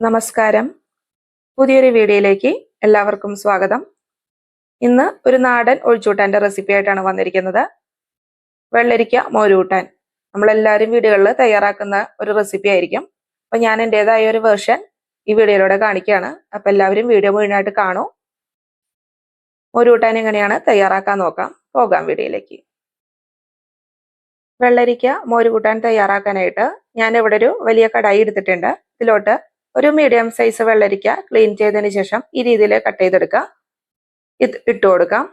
നമസ്കാരം. പുതിയൊരു വീഡിയോയിലേക്ക് എല്ലാവർക്കും സ്വാഗതം. ഇന്ന് ഒരു നാടൻ ഒഴിച്ചൂട്ടാന്റെ റെസിപ്പി ആയിട്ടാണ് വന്നിരിക്കുന്നത്. വെള്ളരിക്ക മോരൂട്ടാൻ നമ്മളെല്ലാവരും വീടുകളിൽ തയ്യാറാക്കുന്ന ഒരു റെസിപ്പി ആയിരിക്കും. അപ്പം ഞാൻ എന്റെതായ ഒരു വേർഷൻ ഈ വീഡിയോയിലൂടെ കാണിക്കുകയാണ്. അപ്പം എല്ലാവരും വീഡിയോ മുഴുവനായിട്ട് കാണൂ. മോരൂട്ടാൻ എങ്ങനെയാണ് തയ്യാറാക്കാൻ നോക്കാം. പോകാം വീഡിയോയിലേക്ക്. വെള്ളരിക്ക മോര് കൂട്ടാൻ തയ്യാറാക്കാനായിട്ട് ഞാൻ ഇവിടെ ഒരു വലിയ കടായി എടുത്തിട്ടുണ്ട്. ഇതിലോട്ട് ഒരു മീഡിയം സൈസ് വെള്ളരിക്ക ക്ലീൻ ചെയ്തതിന് ശേഷം ഈ രീതിയിൽ കട്ട് ചെയ്തെടുക്കുക. ഇത് ഇട്ട് കൊടുക്കാം.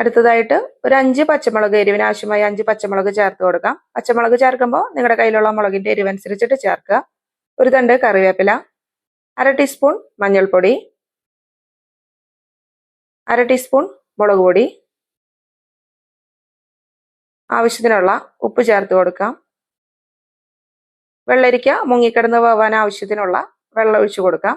അടുത്തതായിട്ട് ഒരു അഞ്ച് പച്ചമുളക് എരിവിന് ആവശ്യമായ അഞ്ച് പച്ചമുളക് ചേർത്ത് കൊടുക്കാം. പച്ചമുളക് ചേർക്കുമ്പോൾ നിങ്ങളുടെ കയ്യിലുള്ള മുളകിന്റെ എരിവ് അനുസരിച്ചിട്ട് ചേർക്കുക. ഒരു തണ്ട് കറിവേപ്പില അര ടീസ്പൂൺ മഞ്ഞൾപ്പൊടി അര ടീസ്പൂൺ മുളക് പൊടി ആവശ്യത്തിനുള്ള ഉപ്പ് ചേർത്ത് കൊടുക്കാം. വെള്ളരിക്ക മുങ്ങിക്കിടന്ന് വേവാൻ ആവശ്യത്തിനുള്ള വെള്ളം ഒഴിച്ചു കൊടുക്കാം.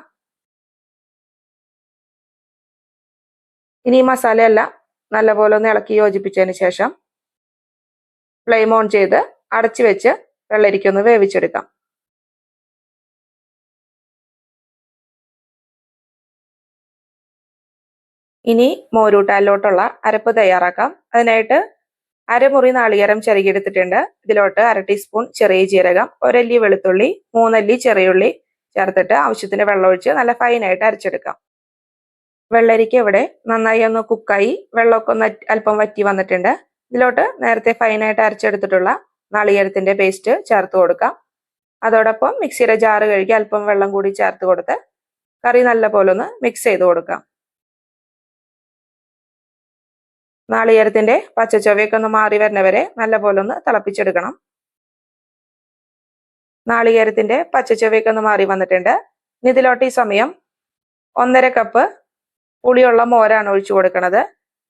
ഇനി ഈ മസാലയെല്ലാം നല്ലപോലെ ഒന്ന് ഇളക്കി യോജിപ്പിച്ചതിന് ശേഷം ഫ്ലെയിം ഓൺ ചെയ്ത് അടച്ചു വെച്ച് വെള്ളരിക്ക ഒന്ന് വേവിച്ചെടുക്കാം. ഇനി മോരൂട്ടാലിലോട്ടുള്ള അരപ്പ് തയ്യാറാക്കാം. അതിനായിട്ട് അരമുറി നാളികേരം ചിരകിയെടുത്തിട്ടുണ്ട് ഇതിലോട്ട് അര ടീസ്പൂൺ ചെറിയ ജീരകം ഒരല്ലി വെളുത്തുള്ളി മൂന്നല്ലി ചെറിയുള്ളി ചേർത്തിട്ട് ആവശ്യത്തിന് വെള്ളമൊഴിച്ച് നല്ല ഫൈനായിട്ട് അരച്ചെടുക്കാം. വെള്ളരിക്ക ഇവിടെ നന്നായി ഒന്ന് കുക്കായി വെള്ളമൊക്കെ ഒന്ന് അല്പം വറ്റി വന്നിട്ടുണ്ട്. ഇതിലോട്ട് നേരത്തെ ഫൈനായിട്ട് അരച്ചെടുത്തിട്ടുള്ള നാളികേരത്തിന്റെ പേസ്റ്റ് ചേർത്ത് കൊടുക്കാം. അതോടൊപ്പം മിക്സിയുടെ ജാറ് കഴുകി അല്പം വെള്ളം കൂടി ചേർത്ത് കൊടുത്ത് കറി നല്ല പോലെ ഒന്ന് മിക്സ് ചെയ്ത് കൊടുക്കാം. നാളികേരത്തിന്റെ പച്ചച്ചൊവയൊക്കെ ഒന്ന് മാറി വരുന്നവരെ നല്ലപോലെ ഒന്ന് തിളപ്പിച്ചെടുക്കണം. നാളികേരത്തിന്റെ പച്ചച്ചൊവയൊക്കെ ഒന്ന് മാറി വന്നിട്ടുണ്ട്. നിതിലോട്ട് ഈ സമയം ഒന്നര കപ്പ് പുളിയുള്ള മോരാണ് ഒഴിച്ചു കൊടുക്കുന്നത്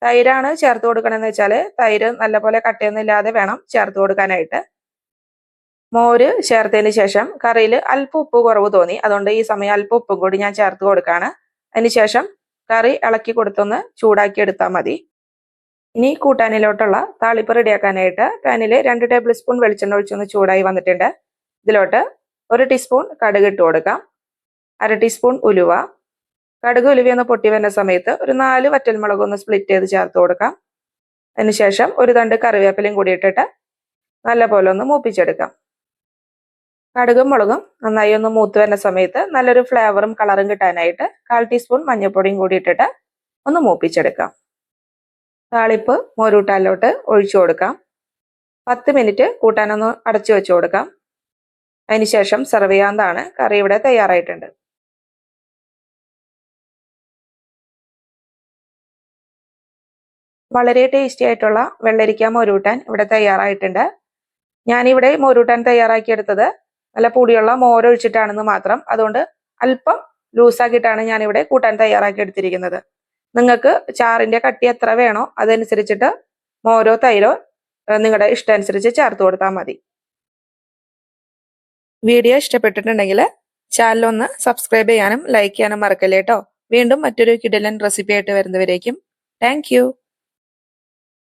തൈരാണ് ചേർത്ത് കൊടുക്കണമെന്ന് വെച്ചാൽ തൈര് നല്ലപോലെ കട്ടയൊന്നും ഇല്ലാതെ വേണം ചേർത്ത് കൊടുക്കാനായിട്ട്. മോര് ചേർത്തതിന് ശേഷം കറിയിൽ അല്പ ഉപ്പ് കുറവ് തോന്നി. അതുകൊണ്ട് ഈ സമയം അല്പ ഉപ്പും കൂടി ഞാൻ ചേർത്ത് കൊടുക്കുകയാണ് അതിനുശേഷം കറി ഇളക്കി കൊടുത്തൊന്ന് ചൂടാക്കി എടുത്താൽ മതി. ഇനി കൂട്ടാനിലോട്ടുള്ള താളിപ്പ് റെഡിയാക്കാനായിട്ട് പാനിൽ രണ്ട് ടേബിൾ സ്പൂൺ വെളിച്ചെണ്ണ ഒഴിച്ചൊന്ന് ചൂടായി വന്നിട്ടുണ്ട്. ഇതിലോട്ട് ഒരു ടീസ്പൂൺ കടുക് ഇട്ട് കൊടുക്കാം. അര ടീസ്പൂൺ ഉലുവ. കടുക് ഉലുവയൊന്ന് പൊട്ടി വരുന്ന സമയത്ത് ഒരു നാല് വറ്റൽമുളക് ഒന്ന് സ്പ്ലിറ്റ് ചെയ്ത് ചേർത്ത് കൊടുക്കാം. അതിനുശേഷം ഒരു തണ്ട് കറിവേപ്പിലയും കൂടി ഇട്ടിട്ട് നല്ലപോലെ ഒന്ന് മൂപ്പിച്ചെടുക്കാം. കടുകും മുളകും നന്നായി ഒന്ന് മൂത്ത് വരുന്ന സമയത്ത് നല്ലൊരു ഫ്ലേവറും കളറും കിട്ടാനായിട്ട് കാൽ ടീസ്പൂൺ മഞ്ഞൾപ്പൊടിയും കൂടി ഇട്ടിട്ട് ഒന്ന് മൂപ്പിച്ചെടുക്കാം. താളിപ്പ് മോരൂട്ടാലിലോട്ട് ഒഴിച്ചു കൊടുക്കാം. പത്ത് മിനിറ്റ് കൂട്ടാനൊന്ന് അടച്ചു വെച്ചു കൊടുക്കാം. അതിനുശേഷം സെർവ് ചെയ്യാവുന്നതാണ് കറി ഇവിടെ തയ്യാറായിട്ടുണ്ട്. വളരെ ടേസ്റ്റി ആയിട്ടുള്ള വെള്ളരിക്ക മോരൂട്ടാൻ ഇവിടെ തയ്യാറായിട്ടുണ്ട്. ഞാനിവിടെ മോരൂട്ടാൻ തയ്യാറാക്കിയെടുത്തത് നല്ല പൊടിയുള്ള മോരൊഴിച്ചിട്ടാണെന്ന് മാത്രം. അതുകൊണ്ട് അല്പം ലൂസാക്കിയിട്ടാണ് ഞാനിവിടെ കൂട്ടാൻ തയ്യാറാക്കി എടുത്തിരിക്കുന്നത് നിങ്ങൾക്ക് ചാറിന്റെ കട്ടി എത്ര വേണോ അതനുസരിച്ചിട്ട് മോരോ തൈരോ നിങ്ങളുടെ ഇഷ്ടമനുസരിച്ച് ചേർത്ത് കൊടുത്താൽ മതി. വീഡിയോ ഇഷ്ടപ്പെട്ടിട്ടുണ്ടെങ്കിൽ ചാനൽ ഒന്ന് സബ്സ്ക്രൈബ് ചെയ്യാനും ലൈക്ക് ചെയ്യാനും മറക്കല്ലേട്ടോ വീണ്ടും മറ്റൊരു കിടലൻ റെസിപ്പി ആയിട്ട് വരുന്നവരേക്കും താങ്ക്